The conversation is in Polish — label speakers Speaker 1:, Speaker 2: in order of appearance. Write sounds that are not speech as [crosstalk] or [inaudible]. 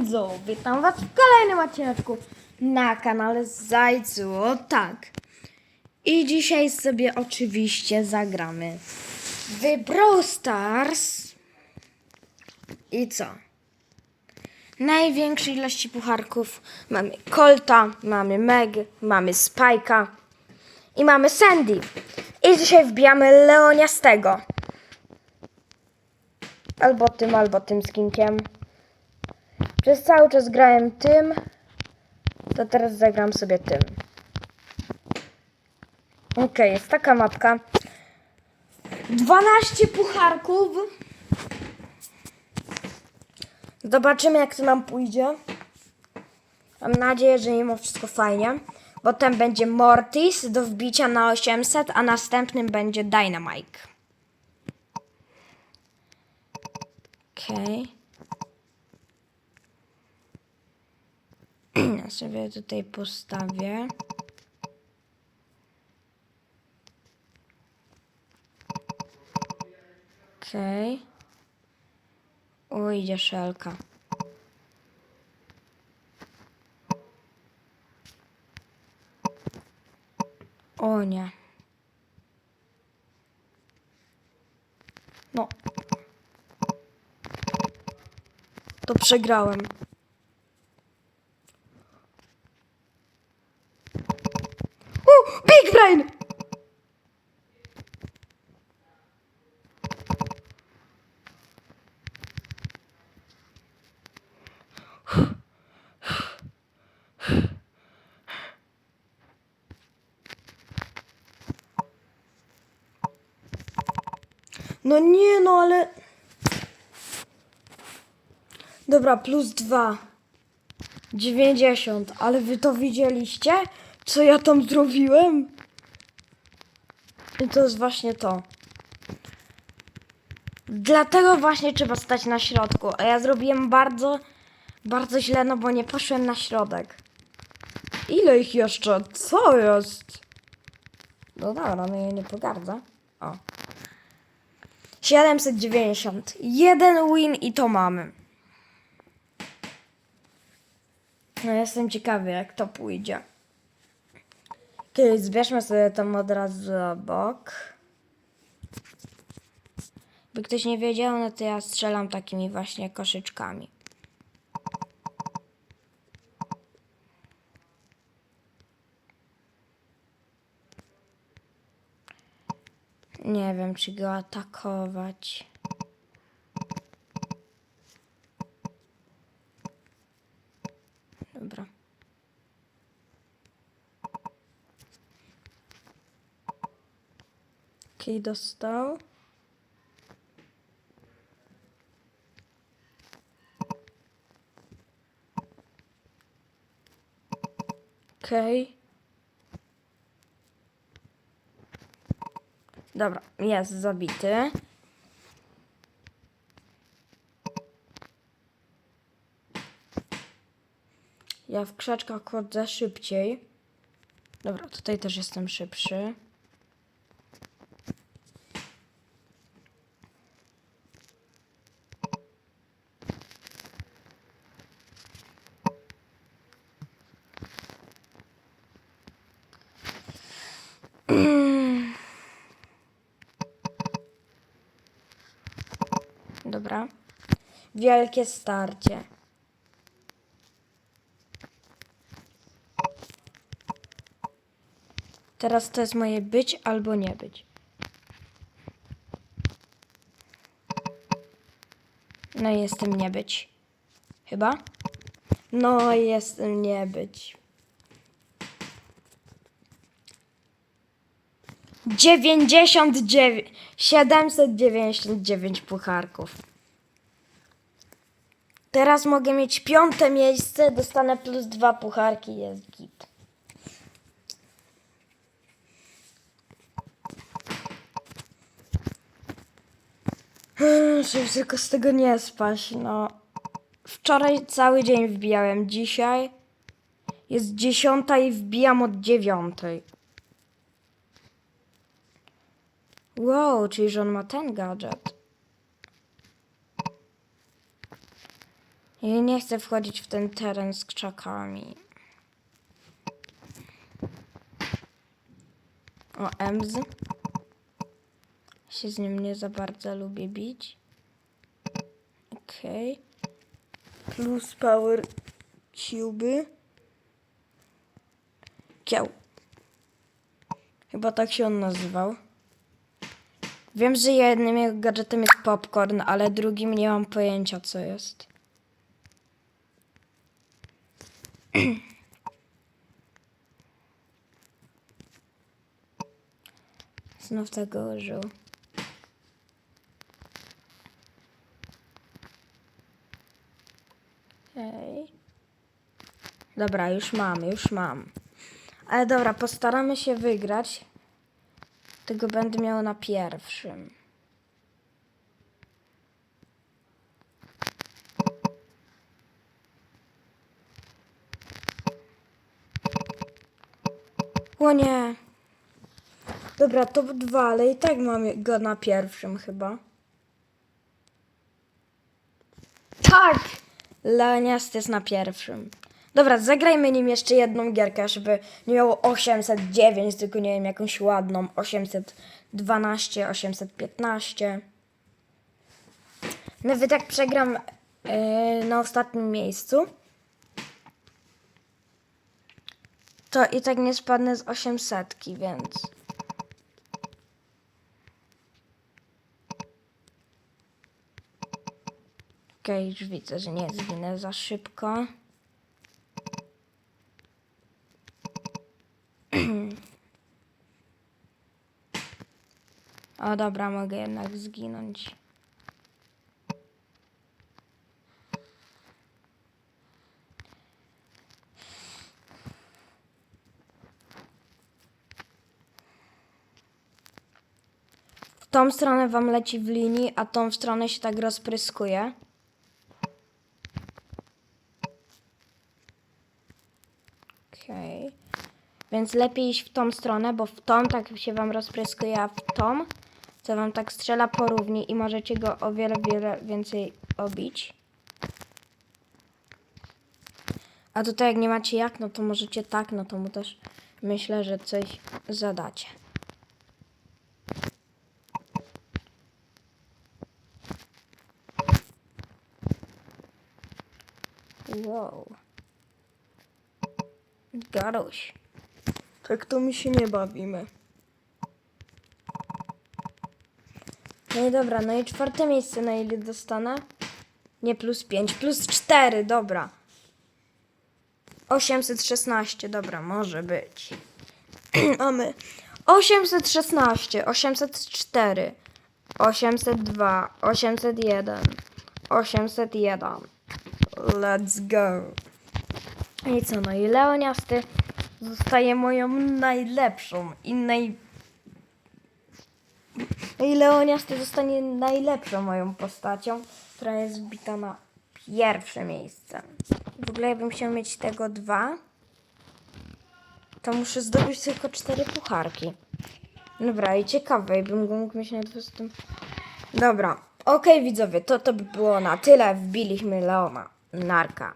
Speaker 1: widzów, witam was w kolejnym odcineczku na kanale Zajcu, o tak. I dzisiaj sobie oczywiście zagramy w Brawl Stars. I co? Największej ilości pucharków mamy Colta, mamy Meg, mamy Spike'a i mamy Sandy. I dzisiaj wbijamy Leoniastego. Albo tym, albo tym skinkiem. Przez cały czas grałem tym, to teraz zagram sobie tym. Okej, jest taka mapka. 12 pucharków. Zobaczymy, jak to nam pójdzie. Mam nadzieję, że mimo wszystko fajnie. Potem będzie Mortis do wbicia na 800, a następnym będzie Dynamite. Okej. [clears throat] Ja sobie tutaj postawię. Okej. O, idzie szelka. O nie. No. To przegrałem. Brain! No nie, no ale... Dobra, plus dwa. 90, ale wy to widzieliście? Co ja tam zrobiłem? I to jest właśnie to. Dlatego właśnie trzeba stać na środku. A ja zrobiłem bardzo, bardzo źle, no bo nie poszłem na środek. Ile ich jeszcze? Co jest? No dobra, no ja nie pogardzę. O. 790. Jeden win i to mamy. No jestem ciekawy jak to pójdzie. Okej, zbierzmy sobie tam od razu obok. By ktoś nie wiedział, no to ja strzelam takimi właśnie koszyczkami. Nie wiem, czy go atakować. Dobra. Okej, dostał. Okej. Dobra, jest zabity. Ja w krzaczkach chodzę szybciej. Dobra, tutaj też jestem szybszy. [clears throat] Dobra. Wielkie starcie. Teraz to jest moje być albo nie być. No jestem nie być. Chyba? No jestem nie być. 99, 799 pucharków. Teraz mogę mieć piąte miejsce, dostanę plus dwa pucharki, jest git. Żeby tylko z tego nie spać, no. Wczoraj cały dzień wbijałem, dzisiaj jest dziesiąta i wbijam od dziewiątej. Wow, czyli że on ma ten gadżet. Ja nie chcę wchodzić w ten teren z krzakami. O, Ems. Się z nim nie za bardzo lubię bić. Okej. Plus power cube. Kieł. Chyba tak się on nazywał. Wiem, że jednym jego gadżetem jest popcorn, ale drugim nie mam pojęcia co jest. [clears throat] Znów tego użył. Okej. Dobra, już mam, już mam. Ale dobra, postaramy się wygrać. Tego będę miał na pierwszym. O nie. Dobra, top 2, ale i tak mam go na pierwszym chyba. Tak! Leoniast jest na pierwszym. Dobra, zagrajmy nim jeszcze jedną gierkę, żeby nie miało 809, tylko nie wiem, jakąś ładną 812, 815. Nawet jak przegram yy, na ostatnim miejscu, to i tak nie spadnę z 800, więc... Okej, już widzę, że nie zginę za szybko. O dobra, mogę jednak zginąć. W tą stronę wam leci w linii, a tą stronę się tak rozpryskuje. Okej. Więc lepiej iść w tą stronę, bo w tą tak się wam rozpryskuje, a w tą co wam tak strzela porówni i możecie go o wiele, wiele więcej obić. A tutaj jak nie macie jak, no to możecie tak, no to mu też myślę, że coś zadacie. Wow. Garuś. Tak to my się nie bawimy. No i dobra, no i czwarte miejsce na ile dostanę? Nie plus 5, plus 4, dobra. 816, dobra, może być. [clears throat] Mamy 816, 804, 802, 801, 801. Let's go. I co, no i Leoniasty zostaje moją najlepszą i naj... I Leoniasty zostanie najlepszą moją postacią, która jest wbita na pierwsze miejsce. W ogóle jakbym chciał mieć tego dwa, to muszę zdobyć tylko cztery pucharki. Dobra, i ciekawe, bym go mógł mieć na 20. Dobra, okej widzowie, to to by było na tyle. Wbiliśmy Leona. Narka.